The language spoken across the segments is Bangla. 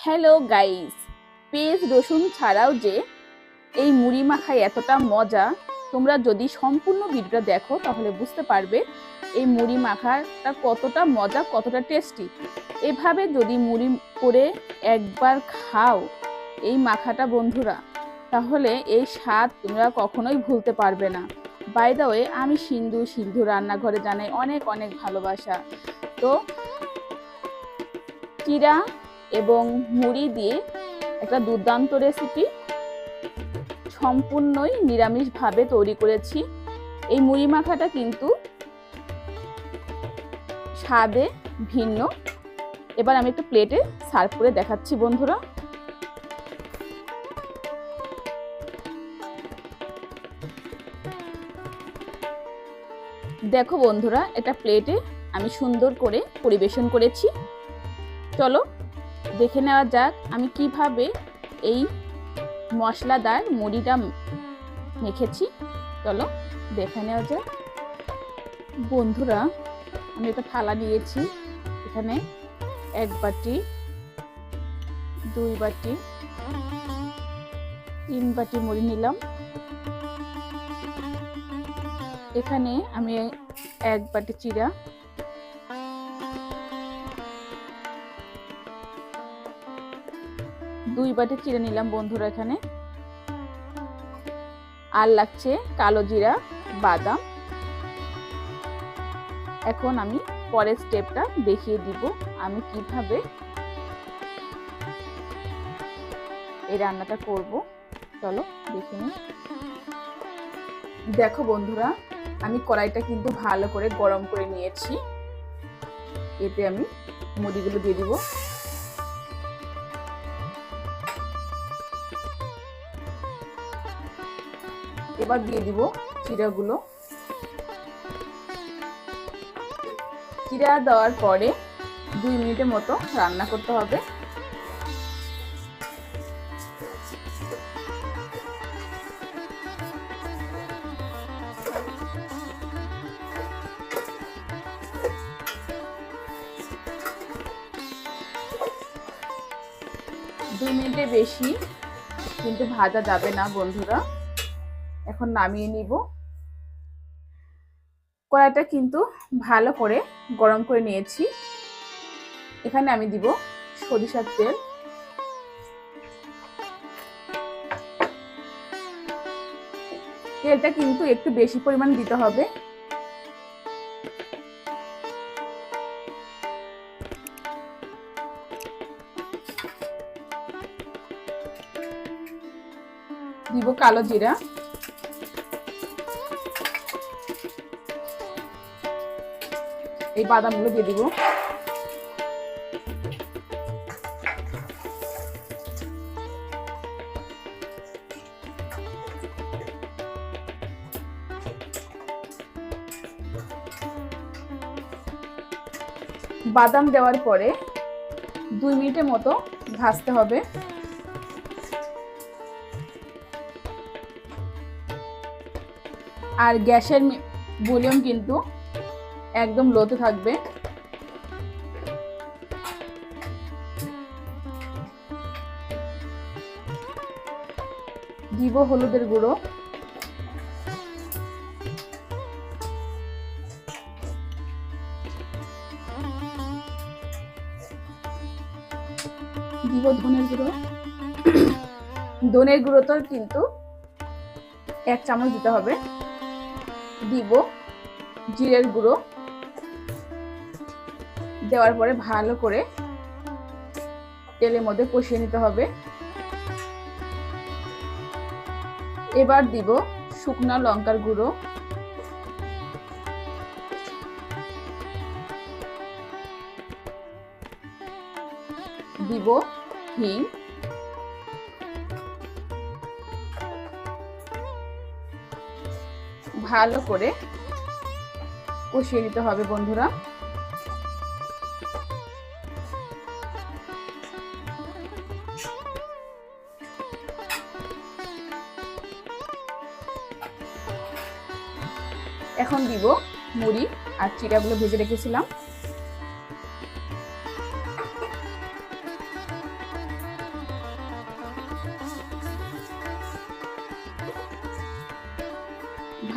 হ্যালো গাইস পেঁয়াজ, রসুন ছাড়াও যে এই মুড়ি মাখায় এতটা মজা, তোমরা যদি সম্পূর্ণ ভিডিওটা দেখো, তাহলে বুঝতে পারবে এই মুড়ি মাখাটা কতটা মজা, কতটা টেস্টি এভাবে যদি মুড়ি করে একবার খাও এই মাখাটা, বন্ধুরা, তাহলে এই স্বাদ তোমরা কখনোই ভুলতে পারবে না। বাই দ্য ওয়ে আমি সিন্ধু সিন্ধু রান্নাঘরে জানাই অনেক অনেক ভালোবাসা। তো, চিরা এবং মুড়ি দিয়ে একটা দুর্দান্ত রেসিপি সম্পূর্ণই নিরামিষভাবে তৈরি করেছি। এই মুড়ি মাখাটা কিন্তু স্বাদে ভিন্ন। এবার আমি একটা প্লেটে সার্ভ করে দেখাচ্ছি বন্ধুরা। দেখো বন্ধুরা এটা প্লেটে আমি সুন্দর করে পরিবেশন করেছি। চলো দেখে নেওয়া যাক আমি কীভাবে এই মশলাদার মুড়িটা মেখেছি। চলো, দেখে নেওয়া যাক। বন্ধুরা, আমি একটা থালা নিয়েছি। এখানে এক বাটি, দুই বাটি, তিন বাটি মুড়ি নিলাম। এখানে আমি এক বাটি চিরা দুই বাটি চিড়ে নিলাম বন্ধুরা এখানে। আর লাগছে কালো জিরা, বাদাম। এখন আমি পরের স্টেপটা দেখিয়ে দিব আমি কীভাবে এই রান্নাটা করব। চলো দেখে নিই। দেখো বন্ধুরা, আমি কড়াইটা কিন্তু ভালো করে গরম করে নিয়েছি। এতে আমি মুড়িগুলো দিয়ে দিব। এবার দিয়ে দিব চিড়াগুলো চিড়া দেওয়ার পরে দুই মিনিটের মতো রান্না করতে হবে। দুই মিনিটের বেশি কিন্তু ভাজা যাবে না বন্ধুরা। এখন নামিয়ে নিব। কড়াইটা কিন্তু ভালো করে গরম করে নিয়েছি। এখানে আমি দিব সরিষার তেল। তেলটা কিন্তু একটু বেশি পরিমাণ দিতে হবে। দিব কালো জিরা। এই বাদামগুলো দিয়ে দিব। বাদাম দেওয়ার পরে দুই মিনিটের মতো ভাজতে হবে। আর গ্যাসের ভলিউম কিন্তু একদম লোতে থাকবে। দিব হলুদের গুঁড়ো। দিব ধনের গুঁড়ো। ধনের গুঁড়ো তো কিন্তু এক চামচ দিতে হবে। দিব জিরের গুঁড়ো। দেওয়ার পরে ভালো করে তেলের মধ্যে কষিয়ে নিতে হবে। এবার দিব শুকনো লঙ্কার গুঁড়ো। দিব হিং। ভালো করে কষিয়ে নিতে হবে বন্ধুরা। এখন দিব মুড়ি আর চিটাগুলো ভেজে রেখেছিলাম।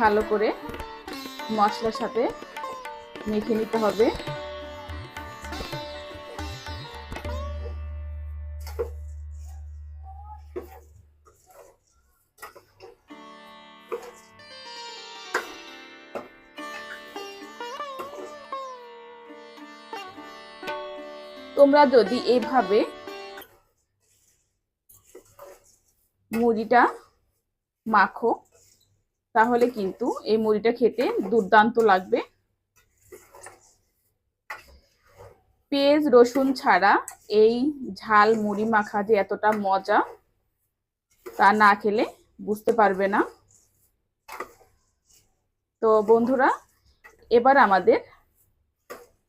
ভালো করে মশলার সাথে মেখে নিতে হবে। তোমরা যদি এভাবে মুড়িটা মাখো, তাহলে কিন্তু এই মুড়িটা খেতে দুর্দান্ত লাগবে। পেঁয়াজ, রসুন ছাড়া এই ঝাল মুড়ি মাখা যে এতটা মজা, তা না খেলে বুঝতে পারবে না। তো বন্ধুরা, এবার আমাদের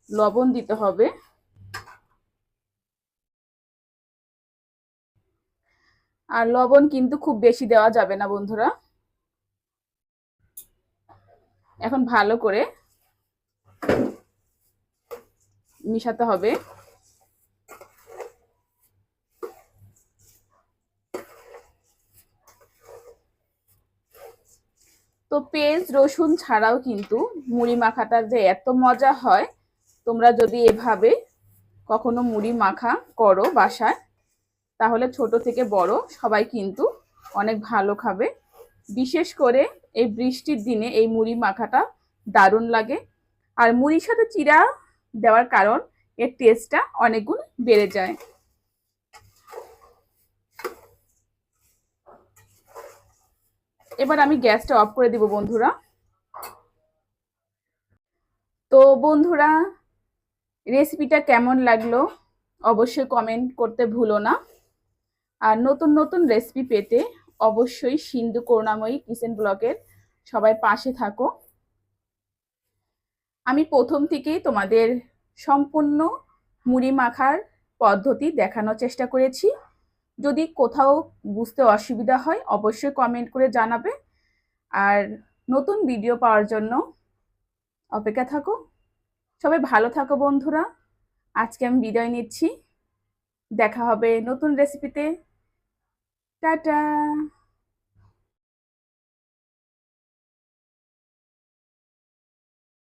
লবণ দিতে হবে। আর লবণ কিন্তু খুব বেশি দেওয়া যাবে না, বন্ধুরা। এখন ভালো করে মিশাতে হবে। তো পেঁয়াজ, রসুন ছাড়াও কিন্তু মুড়ি মাখাটা যে এত মজা হয়, তোমরা যদি এভাবে কখনো মুড়ি মাখা করো বাসায় তাহলে ছোট থেকে বড় সবাই কিন্তু অনেক ভালো খাবে। বিশেষ করে এই বৃষ্টির দিনে এই মুড়ি মাখাটা দারুণ লাগে। আর মুড়ির সাথে চিরা দেওয়ার কারণ এর টেস্টটা অনেক গুণ বেড়ে যায়। এবার আমি গ্যাসটা অফ করে দিব বন্ধুরা। তো বন্ধুরা রেসিপিটা কেমন লাগল? অবশ্যই কমেন্ট করতে ভুলো না। আর নতুন নতুন রেসিপি পেতে অবশ্যই সিন্ধু করুণাময়ী কিচেন ব্লগের সবাই পাশে থাকো। আমি প্রথম থেকেই তোমাদের সম্পূর্ণ মুড়ি মাখার পদ্ধতি দেখানোর চেষ্টা করেছি। যদি কোথাও বুঝতে অসুবিধা হয়, অবশ্যই কমেন্ট করে জানাবে। আর নতুন ভিডিও পাওয়ার জন্য অপেক্ষা থাকো। সবাই ভালো থাকো বন্ধুরা। আজকে আমি বিদায় নিচ্ছি। দেখা হবে নতুন রেসিপিতে টাটা!